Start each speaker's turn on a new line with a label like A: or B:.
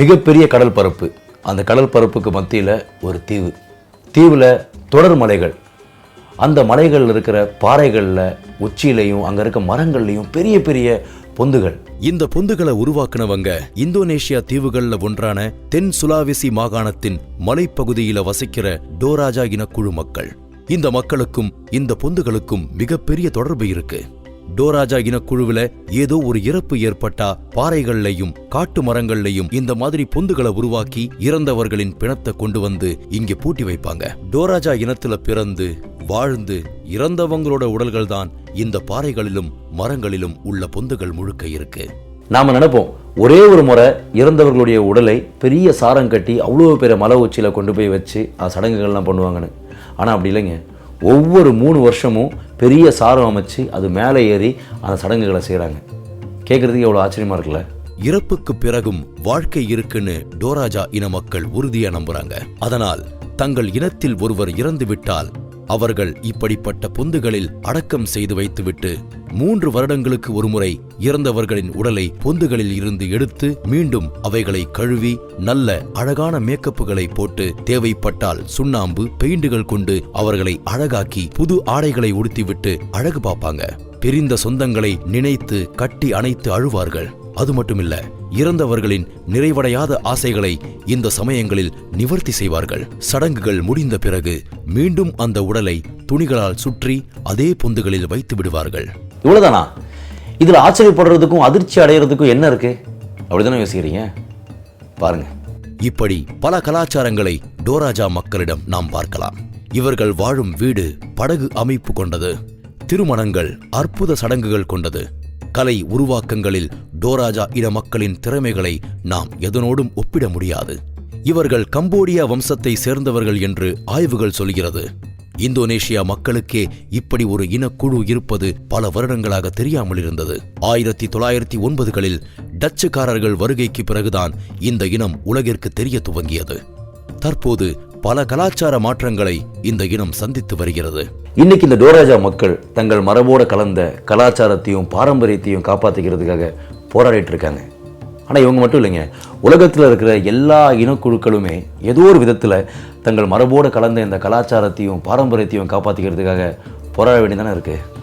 A: மிகப்பெரிய கடல் பரப்பு. அந்த கடல் பரப்புக்கு மத்தியில் ஒரு தீவு. தீவில் தொடர் மலைகள். அந்த மலைகளில் இருக்கிற பாறைகளில் உச்சியிலையும் அங்கே இருக்க மரங்கள்லையும் பெரிய பெரிய பொந்துகள்.
B: இந்த பொந்துகளை உருவாக்குனவங்க இந்தோனேஷியா தீவுகள்ல ஒன்றான தென் சுலாவிசி மாகாணத்தின் மலைப்பகுதியில வசிக்கிற டோராஜா இனக்குழு மக்கள். இந்த மக்களுக்கும் இந்த பொந்துகளுக்கும் மிகப்பெரிய தொடர்பு இருக்கு. டோராஜா இனக்குழுவில ஏதோ ஒரு இறப்பு ஏற்பட்டா பாறைகள்லையும் காட்டு மரங்கள்லையும் இந்த மாதிரி பொந்துகளை உருவாக்கி இறந்தவர்களின் பிணத்தை கொண்டு வந்து இங்கே பூட்டி வைப்பாங்க. டோராஜா இனத்துல பிறந்து வாழ்ந்து இறந்தவங்களோட உடல்கள் தான் இந்த பாறைகளிலும் மரங்களிலும் உள்ள பொந்துகள் முழுக்க இருக்கு.
A: நாம் நினைப்போம் ஒரே ஒரு முறை இறந்தவர்களுடைய உடலை பெரிய சாரம் கட்டி அவ்வளோ பெரிய மலை உச்சியில் கொண்டு போய் வச்சு அந்த சடங்குகள்லாம் பண்ணுவாங்கன்னு. ஆனால் அப்படி இல்லைங்க. ஒவ்வொரு மூணு வருஷமும் பெரிய சாரம் அமைச்சு அது மேலே ஏறி அந்த சடங்குகளை செய்கிறாங்க கேட்குறதுக்கு எவ்வளோ ஆச்சரியமாக இருக்குல்ல?
B: இறப்புக்கு பிறகும் வாழ்க்கை இருக்குன்னு டோராஜா இன மக்கள் உறுதியாக நம்புறாங்க. அதனால் தங்கள் இனத்தில் ஒருவர் இறந்துவிட்டால் அவர்கள் இப்படிப்பட்ட பொந்துகளில் அடக்கம் செய்து வைத்துவிட்டு மூன்று வருடங்களுக்கு ஒருமுறை இறந்தவர்களின் உடலை பொந்துகளில் இருந்து எடுத்து மீண்டும் அவைகளை கழுவி நல்ல அழகான மேக்கப்புகளை போட்டு தேவைப்பட்டால் சுண்ணாம்பு பெயிண்டுகள் கொண்டு அவர்களை அழகாக்கி புது ஆடைகளை உடுத்திவிட்டு அழகு பார்ப்பாங்க. பிரிந்த சொந்தங்களை நினைத்து கட்டி அணைத்து அழுவார்கள். அது மட்டுமில்ல இறந்தவர்களின் நிறைவடையாத ஆசைகளை இந்த சமயங்களில் நிவர்த்தி செய்வார்கள். சடங்குகள் முடிந்த பிறகு மீண்டும் அந்த உடலை துணிகளால் சுற்றி அதே பொந்துகளில் வைத்து விடுவார்கள்.
A: இவ்வளோதானா இதில் ஆச்சரியப்படுறதுக்கும் அதிர்ச்சி அடைகிறதுக்கும் என்ன இருக்கு? அப்படிதானே யோசிக்கிறீங்க? பாருங்க.
B: இப்படி பல கலாச்சாரங்களை டோராஜா மக்களிடம் நாம் பார்க்கலாம். இவர்கள் வாழும் வீடு படகு அமைப்பு கொண்டது திருமணங்கள் அற்புத சடங்குகள் கொண்டது கலை உருவாக்கங்களில் டோராஜா இன மக்களின் திறமைகளை நாம் எதனோடும் ஒப்பிட முடியாது. இவர்கள் கம்போடியா வம்சத்தை சேர்ந்தவர்கள் என்று ஆய்வுகள் சொல்கிறது. இந்தோனேஷியா மக்களுக்கே இப்படி ஒரு இனக்குழு இருப்பது பல வருடங்களாக தெரியாமல் இருந்தது. ஆயிரத்தி தொள்ளாயிரத்தி ஒன்பதுகளில் டச்சுக்காரர்கள் வருகைக்கு பிறகுதான் இந்த இனம் உலகிற்கு தெரிய துவங்கியது. தற்போது பல கலாச்சார மாற்றங்களை இந்த இனம் சந்தித்து வருகிறது.
A: இன்னைக்கு இந்த டோராஜா மக்கள் தங்கள் மரபோட கலந்த கலாச்சாரத்தையும் பாரம்பரியத்தையும் காப்பாற்றிக்கிறதுக்காக போராடிட்டு இருக்காங்க ஆனால் இவங்க மட்டும் இல்லைங்க. உலகத்தில் இருக்கிற எல்லா இனக்குழுக்களுமே ஏதோ ஒரு விதத்தில் தங்கள் மரபோடு கலந்த இந்த கலாச்சாரத்தையும் பாரம்பரியத்தையும் காப்பாற்றிக்கிறதுக்காக போராட வேண்டியதானே இருக்குது